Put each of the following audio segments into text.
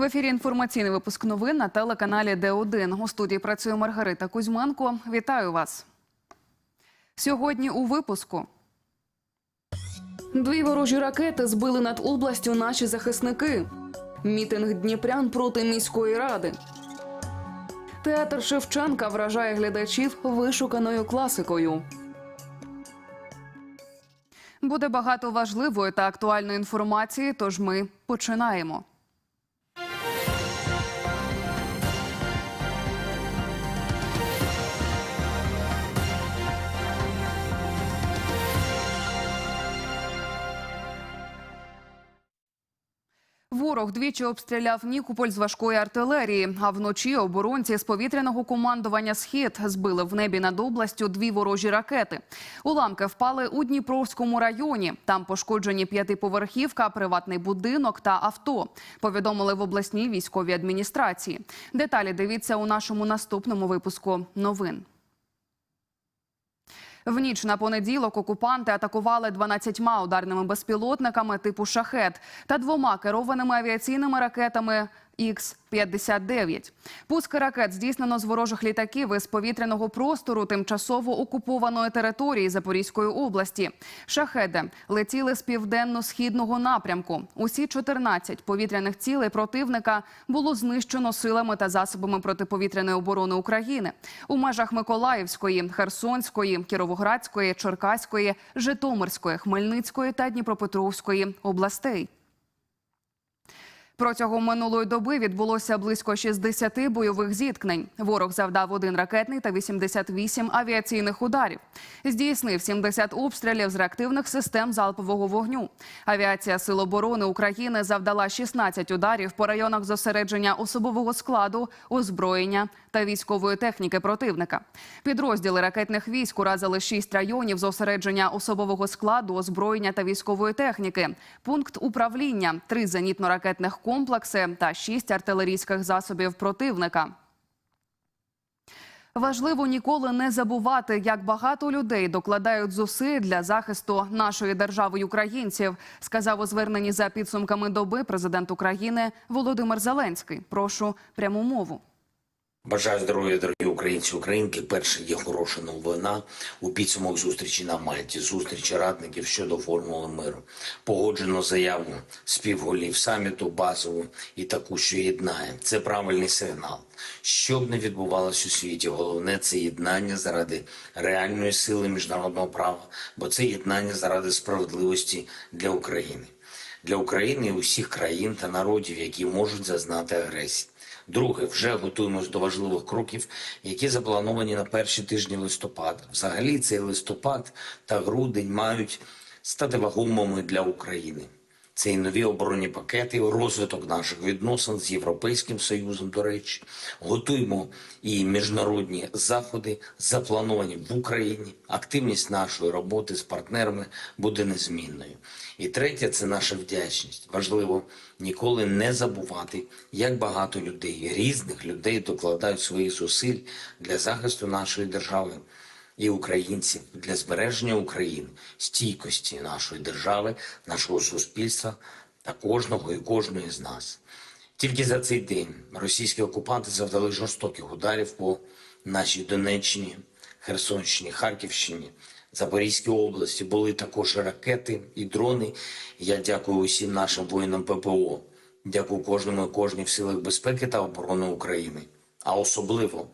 В ефірі інформаційний випуск новин на телеканалі Д1. У студії працює Маргарита Кузьменко. Вітаю вас. Сьогодні у випуску. Дві ворожі ракети збили над областю наші захисники. Мітинг Дніпрян проти міської ради. Театр Шевченка вражає глядачів вишуканою класикою. Буде багато важливої та актуальної інформації, тож ми починаємо. Ворог двічі обстріляв Нікополь з важкої артилерії. А вночі оборонці з повітряного командування Схід збили в небі над областю дві ворожі ракети. Уламки впали у Дніпровському районі. Там пошкоджені п'ятиповерхівка, приватний будинок та авто. Повідомили в обласній військовій адміністрації. Деталі дивіться у нашому наступному випуску новин. В ніч на понеділок окупанти атакували 12 ударними безпілотниками типу «Шахет» та двома керованими авіаційними ракетами Х-59. Пуски ракет здійснено з ворожих літаків із повітряного простору тимчасово окупованої території Запорізької області. Шахеди летіли з південно-східного напрямку. Усі 14 повітряних цілей противника було знищено силами та засобами протиповітряної оборони України у межах Миколаївської, Херсонської, Кіровоградської, Черкаської, Житомирської, Хмельницької та Дніпропетровської областей. Протягом минулої доби відбулося близько 60 бойових зіткнень. Ворог завдав один ракетний та 88 авіаційних ударів. Здійснив 70 обстрілів з реактивних систем залпового вогню. Авіація Сил оборони України завдала 16 ударів по районах зосередження особового складу, озброєння та військової техніки противника. Підрозділи ракетних військ уразили 6 районів зосередження особового складу, озброєння та військової техніки, пункт управління, три зенітно-ракетних комплекси та шість артилерійських засобів противника. Важливо ніколи не забувати, як багато людей докладають зусиль для захисту нашої держави українців, сказав у зверненні за підсумками доби президент України Володимир Зеленський. Прошу пряму мову. Бажаю здоров'я, дорогі українці, українки. Перше є хороша новина у підсумок зустрічі на Мальті. Зустрічі радників щодо формули миру. Погоджено заяву співголів саміту базову і таку, що єднає. Це правильний сигнал. Що б не відбувалось у світі, головне це єднання заради реальної сили міжнародного права, бо це єднання заради справедливості для України, для України і усіх країн та народів, які можуть зазнати агресії. Друге, вже готуємось до важливих кроків, які заплановані на перші тижні листопада. Взагалі, цей листопад та грудень мають стати вагомими для України. Це і нові оборонні пакети, розвиток наших відносин з Європейським Союзом. До речі, готуємо і міжнародні заходи, заплановані в Україні. Активність нашої роботи з партнерами буде незмінною. І третє це наша вдячність. Важливо ніколи не забувати, як багато людей, різних людей докладають своїх зусиль для захисту нашої держави і українців для збереження України, стійкості нашої держави, нашого суспільства та кожного і кожної з нас. Тільки за цей день російські окупанти завдали жорстоких ударів по нашій Донеччині, Херсонщині, Харківщині, Запорізькій області. Були також ракети і дрони. Я дякую усім нашим воїнам ППО. Дякую кожному і кожній в силах безпеки та оборони України. А особливо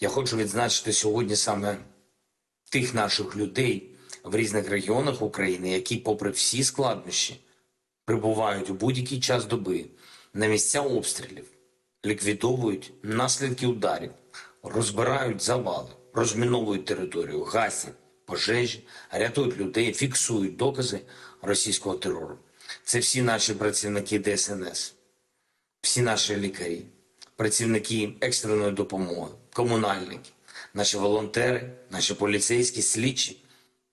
я хочу відзначити сьогодні саме тих наших людей в різних регіонах України, які, попри всі складнощі, прибувають у будь-який час доби на місця обстрілів, ліквідовують наслідки ударів, розбирають завали, розміновують територію, гасять пожежі, рятують людей, фіксують докази російського терору. Це всі наші працівники ДСНС, всі наші лікарі, працівники екстреної допомоги, комунальники, наші волонтери, наші поліцейські, слідчі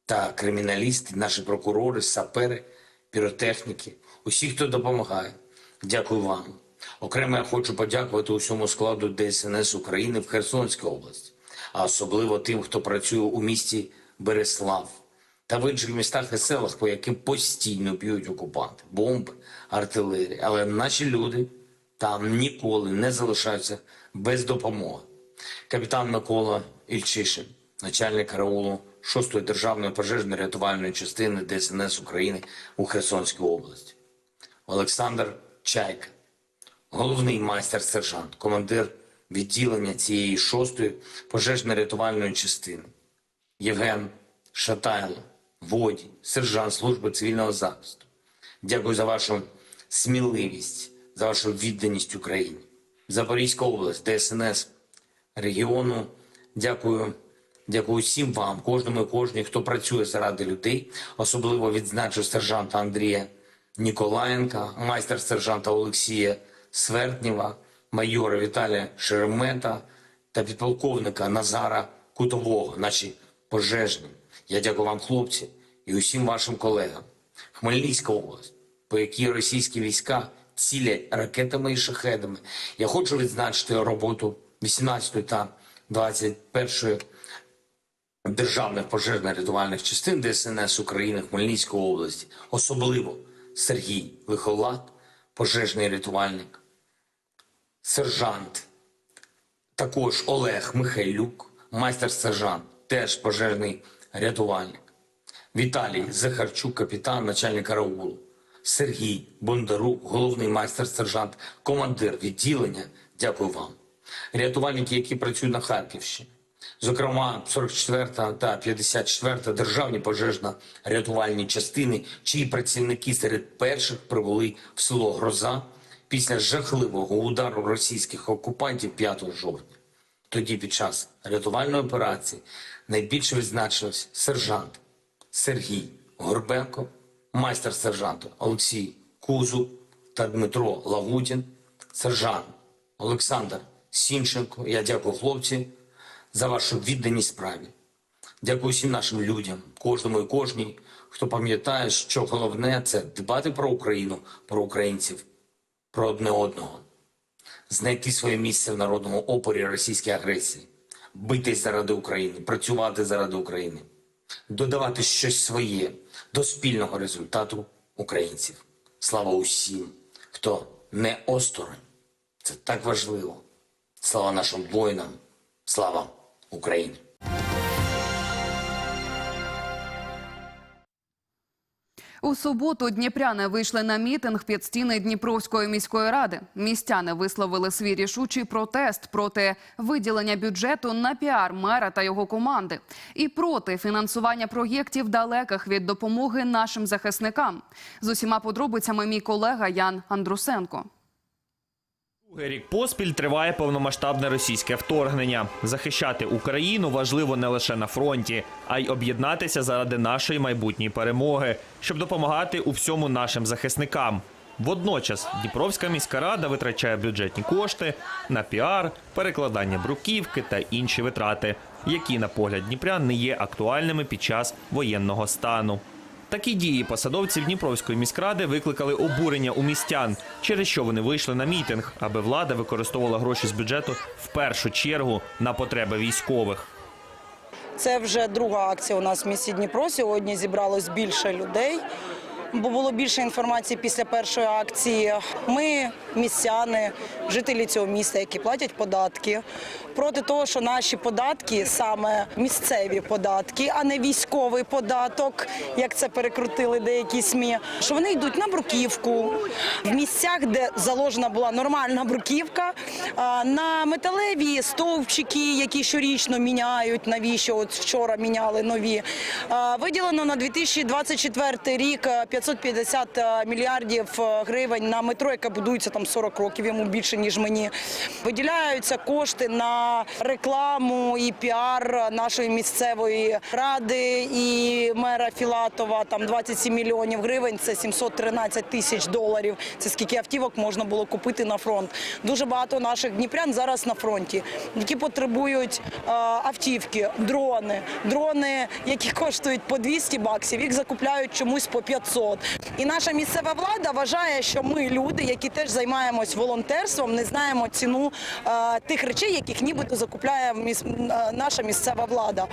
та криміналісти, наші прокурори, сапери, піротехніки, усі, хто допомагає. Дякую вам. Окремо я хочу подякувати усьому складу ДСНС України в Херсонській області, а особливо тим, хто працює у місті Береслав та в інших містах і селах, по яким постійно б'ють окупанти, бомби, артилерія. Але наші люди там ніколи не залишаються без допомоги. Капітан Микола Ільчишин, начальник караулу 6-ї державної пожежно-рятувальної частини ДСНС України у Херсонській області. Олександр Чайка, головний майстер-сержант, командир відділення цієї 6-ї пожежно-рятувальної частини. Євген Шатайло, водій, сержант служби цивільного захисту. Дякую за вашу сміливість, за вашу відданість Україні. Запорізька область, ДСНС регіону. Дякую. Дякую всім вам, кожному і кожній, хто працює заради людей. Особливо відзначу сержанта Андрія Ніколаєнка, майстер-сержанта Олексія Свертнєва, майора Віталія Шеремета та підполковника Назара Кутового, наші пожежні. Я дякую вам, хлопці, і усім вашим колегам. Хмельницька область, по якій російські війська цілять ракетами і шахедами. Я хочу відзначити роботу 18 та 21 державних пожежно-рятувальних частин ДСНС України Хмельницької області, особливо Сергій Лихолад, пожежний рятувальник, сержант, також Олег Михайлюк, майстер-сержант, теж пожежний рятувальник. Віталій Захарчук, капітан, начальник караулу. Сергій Бондарук, головний майстер-сержант, командир відділення. Дякую вам. Рятувальники, які працюють на Харківщині. Зокрема, 44 та 54 державні пожежно-рятувальні частини, чиї працівники серед перших прибули в село Гроза після жахливого удару російських окупантів 5 жовтня. Тоді під час рятувальної операції найбільше відзначився сержант Сергій Горбенко, майстер-сержант Олексій Кузуб та Дмитро Лавутін, сержант Олександр Сінченко. Я дякую хлопці за вашу відданість справі. Дякую всім нашим людям, кожному і кожній, хто пам'ятає, що головне це дбати про Україну, про українців, про одне одного знайти своє місце в народному опорі російській агресії, битись заради України, працювати заради України, додавати щось своє до спільного результату українців. Слава усім, хто не осторонь. Це так важливо. Слава нашим воїнам, слава Україні. У суботу дніпряни вийшли на мітинг під стіни Дніпровської міської ради. Містяни висловили свій рішучий протест проти виділення бюджету на піар мера та його команди і проти фінансування проєктів далеких від допомоги нашим захисникам. З усіма подробицями мій колега Ян Андрусенко. Другий рік поспіль триває повномасштабне російське вторгнення. Захищати Україну важливо не лише на фронті, а й об'єднатися заради нашої майбутньої перемоги, щоб допомагати у всьому нашим захисникам. Водночас Дніпровська міська рада витрачає бюджетні кошти на піар, перекладання бруківки та інші витрати, які, на погляд Дніпрян, не є актуальними під час воєнного стану. Такі дії посадовців Дніпровської міськради викликали обурення у містян, через що вони вийшли на мітинг, аби влада використовувала гроші з бюджету в першу чергу на потреби військових. Це вже друга акція у нас в місті Дніпро. Сьогодні зібралось більше людей. Бо було більше інформації після першої акції. Ми, містяни, жителі цього міста, які платять податки, проти того, що наші податки саме місцеві податки, а не військовий податок, як це перекрутили деякі СМІ, що вони йдуть на бруківку в місцях, де заложена була нормальна бруківка, на металеві стовпчики, які щорічно міняють. Навіщо от вчора міняли нові? Виділено на 2024 рік е, 550 мільярдів е, гривень на метро, яке будується там 40 років, йому більше ніж мені. Виділяються кошти на рекламу і піар нашої місцевої ради і мера Філатова. Там 27 мільйонів гривень. Це 713 тисяч доларів. Це скільки автівок можна було купити на фронт. Дуже багато наших дніпрян зараз на фронті, які потребують е, автівки, дрони, дрони, які коштують по 200 баксів. Їх закупляють чомусь по 500. Народ. І наша місцева влада вважає, що ми люди, які теж займаємось волонтерством, не знаємо ціну е, тих речей, яких нібито закупляє міс- е, наша місцева влада.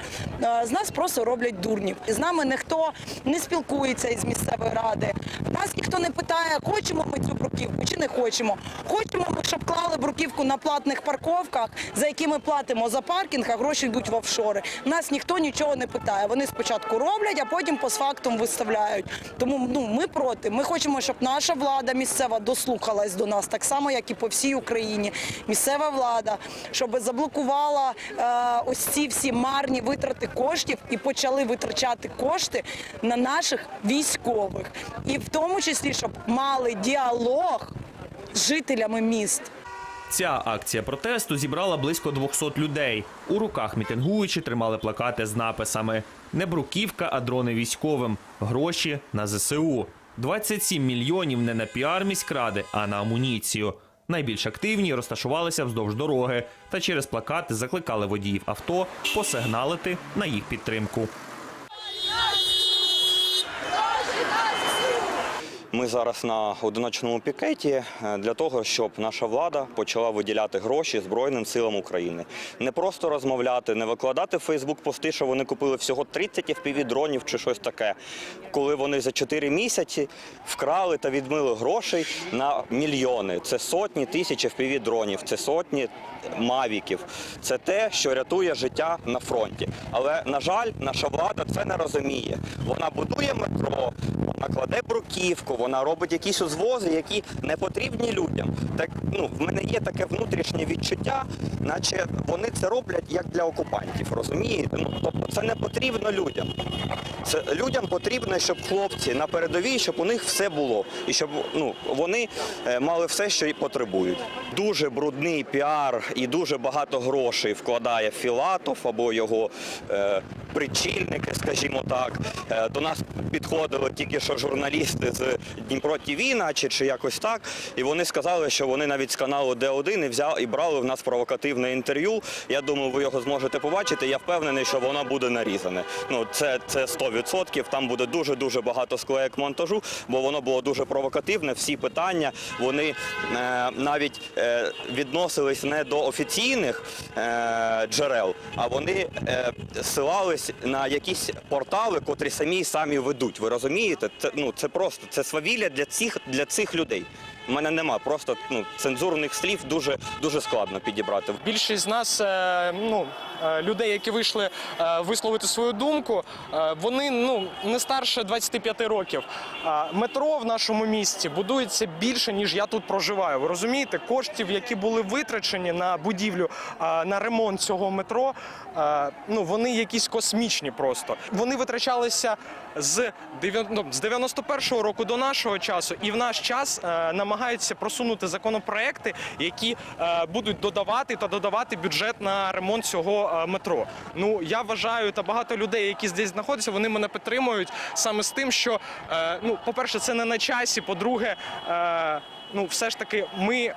Е, з нас просто роблять дурнів. З нами ніхто не спілкується із місцевої ради. Нас ніхто не питає, хочемо ми цю бруківку чи не хочемо. Хочемо ми, щоб клали бруківку на платних парковках, за які ми платимо за паркінг, а гроші йдуть в офшори. Нас ніхто нічого не питає. Вони спочатку роблять, а потім постфактум виставляють. Тому ну ми проти. Ми хочемо, щоб наша влада місцева дослухалась до нас, так само як і по всій Україні. Місцева влада, щоб заблокувала е, ось ці всі марні витрати коштів і почали витрачати кошти на наших військових, і в тому числі, щоб мали діалог з жителями міст. Ця акція протесту зібрала близько 200 людей. У руках мітингуючі тримали плакати з написами «Не бруківка, а дрони військовим. Гроші на ЗСУ». 27 мільйонів не на піар міськради, а на амуніцію. Найбільш активні розташувалися вздовж дороги та через плакати закликали водіїв авто посигналити на їх підтримку. Ми зараз на одиночному пікеті е, для того, щоб наша влада почала виділяти гроші Збройним силам України. Не просто розмовляти, не викладати в Фейсбук пости, що вони купили всього 30 fpv дронів чи щось таке. Коли вони за 4 місяці вкрали та відмили грошей на мільйони. Це сотні тисяч fpv це сотні мавіків. Це те, що рятує життя на фронті. Але на жаль, наша влада це не розуміє. Вона будує метро, вона кладе бруківку, вона робить якісь узвози, які не потрібні людям. Так ну в мене є таке внутрішнє відчуття, наче вони це роблять як для окупантів. Розумієте? Ну тобто це не потрібно людям. Це людям потрібно, щоб хлопці на передовій, щоб у них все було, і щоб ну вони е, мали все, що і потребують. Дуже брудний піар і дуже багато грошей вкладає Філатов або його е, причільники, скажімо так. Е, до нас підходили тільки що журналісти з Дніпро ТВ, наче чи якось так, і вони сказали, що вони навіть з каналу Д1 і взяли і брали в нас провокативне інтерв'ю. Я думаю, ви його зможете побачити. Я впевнений, що воно буде нарізане. Ну це, це 100%. Там буде дуже дуже багато склеєк монтажу, бо воно було дуже провокативне. Всі питання вони е, навіть е, відносились не до офіційних е, джерел, а вони е, ссилались на якісь портали, котрі самі самі ведуть. Ви розумієте? Це ну це просто це свавілля для цих для цих людей. Мене нема просто ну цензурних слів дуже дуже складно підібрати. Більшість з нас, е, ну е, людей, які вийшли е, висловити свою думку, вони ну не старше 25 років. Метро в нашому місті будується більше ніж я тут проживаю. Ви розумієте, коштів, які були витрачені на будівлю, на ремонт цього метро, ну вони якісь космічні просто. Вони витрачалися з дев'ян- ну, 91-го року до нашого часу, і в наш час е, намагаються просунути законопроекти, які е, будуть додавати та додавати бюджет на ремонт цього е, метро. Ну я вважаю, та багато людей, які здесь знаходяться, вони мене підтримують саме з тим, що е, ну, по-перше, це не на часі. По-друге, Ну, все ж таки, ми е,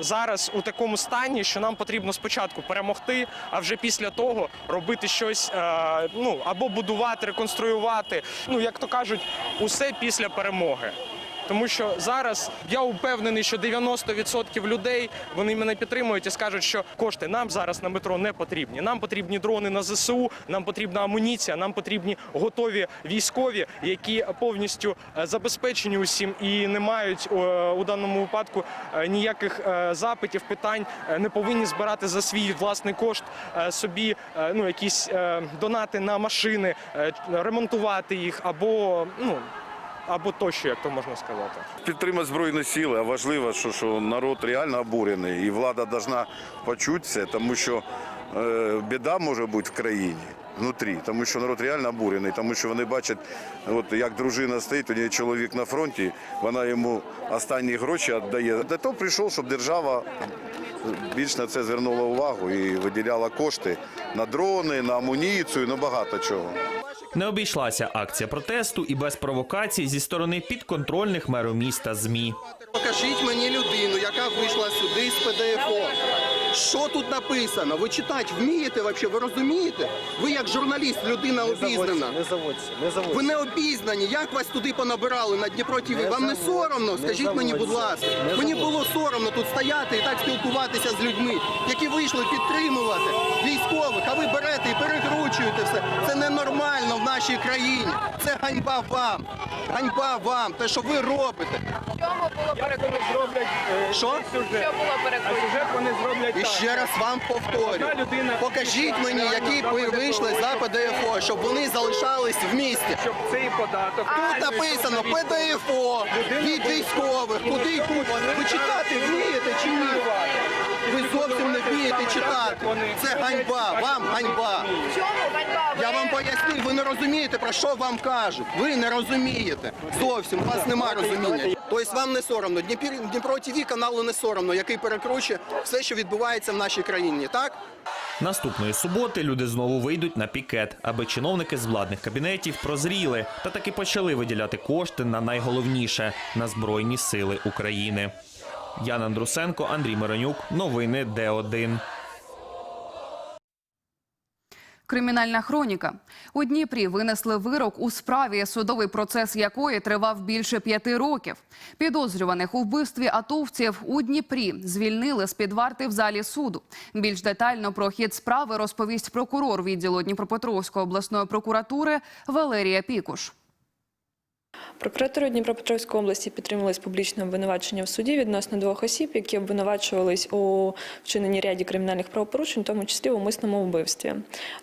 зараз у такому стані, що нам потрібно спочатку перемогти, а вже після того робити щось, е, ну або будувати, реконструювати. Ну як то кажуть, усе після перемоги. Тому що зараз я впевнений, що 90% людей вони мене підтримують і скажуть, що кошти нам зараз на метро не потрібні. Нам потрібні дрони на ЗСУ, нам потрібна амуніція, нам потрібні готові військові, які повністю е, забезпечені усім і не мають е, у даному випадку е, ніяких запитів, питань, не повинні збирати за свій власний кошт собі ну якісь донати на машини, ремонтувати їх або ну або тощо, як то можна сказати. Підтримати Збройні сили, а важливо, що, що народ реально обурений, і влада повинна почути це, тому що е, біда може бути в країні. Внутрі, тому що народ реально обурений, тому що вони бачать, от як дружина стоїть, у неї чоловік на фронті, вона йому останні гроші віддає. Для того прийшов, щоб держава більш на це звернула увагу і виділяла кошти на дрони, на амуніцію, на багато чого. Не обійшлася акція протесту і без провокацій зі сторони підконтрольних меру міста ЗМІ. Покажіть мені людину, яка вийшла сюди з ПДФО. Що тут написано? Ви читати вмієте вообще? Ви розумієте? Ви як журналіст, людина обізнана. Не заводься, не заводься. Ви не обізнані. Як вас туди понабирали на Дніпро ТВ? Не Вам не заводься, соромно? не Скажіть мені, будь ласка. не Мені було соромно тут стояти і так спілкуватися з людьми, які вийшли підтримувати військових, а ви берете і перекручуєте все. Це ненормально в нашій країні. Це ганьба вам. Ганьба вам. Те, що ви робите. Як вони зроблять е, Що? цей сюжет? А сюжет вони зроблять. Ще раз вам повторю. Покажіть мені, які вийшли за ПДФО, щоб вони залишались в місті. Щоб цей податок... Тут написано ПДФО від військових. Куди йдуть? Ви читати вмієте чи ні? Ви зовсім не вмієте читати. Це ганьба, вам ганьба. Я вам поясню, ви не розумієте, про що вам кажуть. Ви не розумієте. Зовсім, у вас нема розуміння. Тобто вам не соромно. Дніпро, Дніпро ТВ каналу не соромно, який перекручує все, що відбувається в нашій країні. Так? Наступної суботи люди знову вийдуть на пікет, аби чиновники з владних кабінетів прозріли та таки почали виділяти кошти на найголовніше на збройні сили України. Ян Андрусенко, Андрій Миронюк. Новини Д1. Кримінальна хроніка у Дніпрі винесли вирок у справі, судовий процес якої тривав більше п'яти років. Підозрюваних у вбивстві атовців у Дніпрі звільнили з під варти в залі суду. Більш детально про хід справи розповість прокурор відділу Дніпропетровської обласної прокуратури Валерія Пікуш. Прокуратура Дніпропетровської області підтрималась публічне обвинувачення в суді відносно двох осіб, які обвинувачувались у вчиненні ряді кримінальних правопорушень, в тому числі у умисному вбивстві.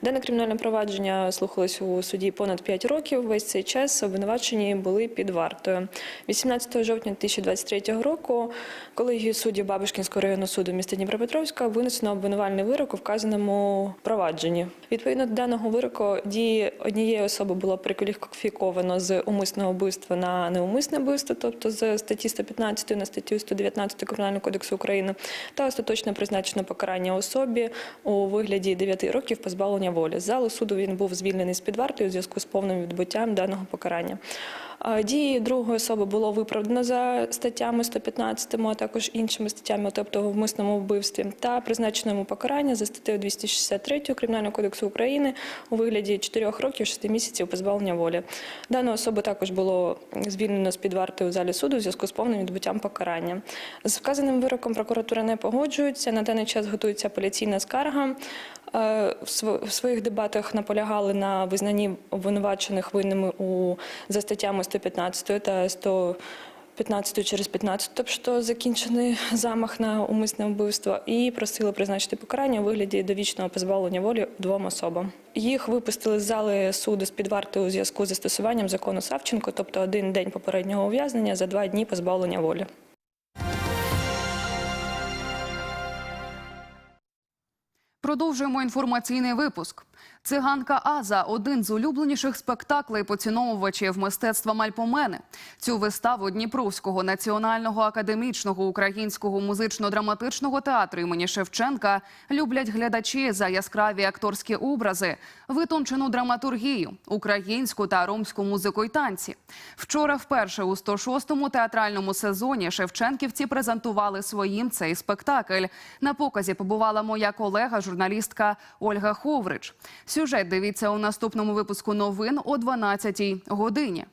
Дане кримінальне провадження слухалось у суді понад 5 років. Весь цей час обвинувачені були під вартою. 18 жовтня 2023 року колегією суддів Бабишкінського районного суду міста Дніпропетровська винесено обвинувальний вирок у вказаному провадженні. Відповідно до даного вироку дії однієї особи було перекваліфіковано з умисного вбивства на неумисне вбивство, тобто з статті 115 на статтю 119 Кримінального кодексу України, та остаточно призначено покарання особі у вигляді 9 років позбавлення волі. З залу суду він був звільнений з під вартою у зв'язку з повним відбуттям даного покарання. Дії другої особи було виправдано за статтями 115, а також іншими статтями, тобто в вмисному вбивстві, та призначено йому покарання за статтею 263 Кримінального кодексу України у вигляді 4 років 6 місяців позбавлення волі. Дану особу також було звільнено з під варти у залі суду у зв'язку з повним відбуттям покарання. З вказаним вироком прокуратура не погоджується. На даний час готується апеляційна скарга. Е, в св- в своїх дебатах наполягали на визнанні обвинувачених винними у за статтями 115 та 115 через 15, тобто закінчений замах на умисне вбивство, і просили призначити покарання у вигляді довічного позбавлення волі двом особам. Їх випустили з зали суду з під варти у зв'язку з застосуванням закону Савченко, тобто один день попереднього ув'язнення за два дні позбавлення волі. Продовжуємо інформаційний випуск. Циганка Аза один з улюбленіших спектаклей поціновувачів мистецтва Мальпомени. Цю виставу Дніпровського національного академічного українського музично-драматичного театру імені Шевченка люблять глядачі за яскраві акторські образи, витончену драматургію, українську та ромську музику й танці. Вчора вперше у 106-му театральному сезоні Шевченківці презентували своїм цей спектакль. На показі побувала моя колега, журналістка Ольга Ховрич. Сюжет дивіться у наступному випуску новин о 12-й годині.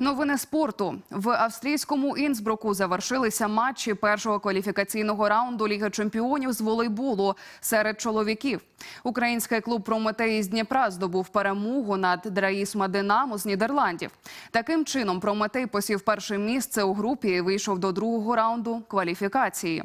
Новини спорту в австрійському Інсбруку завершилися матчі першого кваліфікаційного раунду Ліги чемпіонів з волейболу серед чоловіків. Український клуб Прометей з Дніпра здобув перемогу над Драїсма Динамо з Нідерландів. Таким чином, Прометей посів перше місце у групі і вийшов до другого раунду кваліфікації.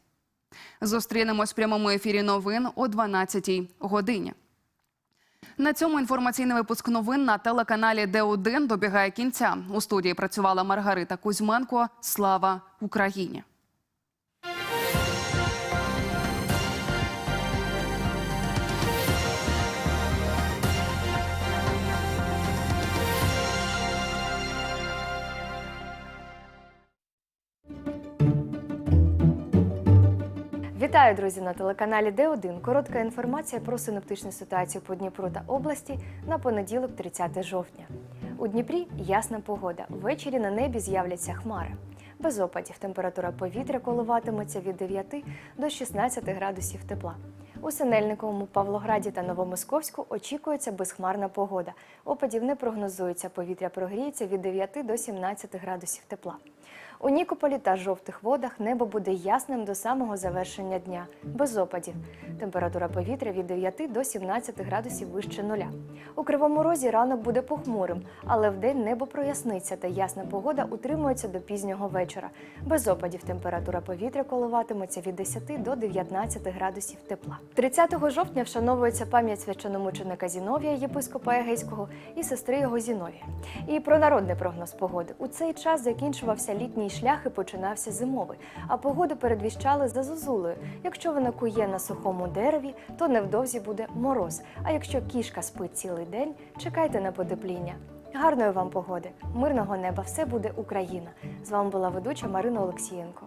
Зустрінемось в прямому ефірі новин о 12-й годині. На цьому інформаційний випуск новин на телеканалі Д1 добігає кінця. У студії працювала Маргарита Кузьменко. Слава Україні! Вітаю, друзі, на телеканалі Д1. Коротка інформація про синоптичну ситуацію по Дніпру та області на понеділок, 30 жовтня. У Дніпрі ясна погода. Ввечері на небі з'являться хмари. Без опадів температура повітря коливатиметься від 9 до 16 градусів тепла. У Синельниковому, Павлограді та Новомосковську очікується безхмарна погода. Опадів не прогнозується. Повітря прогріється від 9 до 17 градусів тепла. У Нікополі та жовтих водах небо буде ясним до самого завершення дня, без опадів. Температура повітря від 9 до 17 градусів вище нуля. У Кривому Розі ранок буде похмурим, але вдень небо проясниться та ясна погода утримується до пізнього вечора. Без опадів температура повітря коливатиметься від 10 до 19 градусів тепла. 30 жовтня вшановується пам'ять священомученика Зіновія, єпископа Егейського і сестри його Зіновія. І про народний прогноз погоди. У цей час закінчувався літній шлях і починався зимовий, а погоду передвіщали за зозулею. Якщо вона кує на сухому дереві, то невдовзі буде мороз. А якщо кішка спить цілий день, чекайте на потепління. Гарної вам погоди, мирного неба, все буде Україна. З вами була ведуча Марина Олексієнко.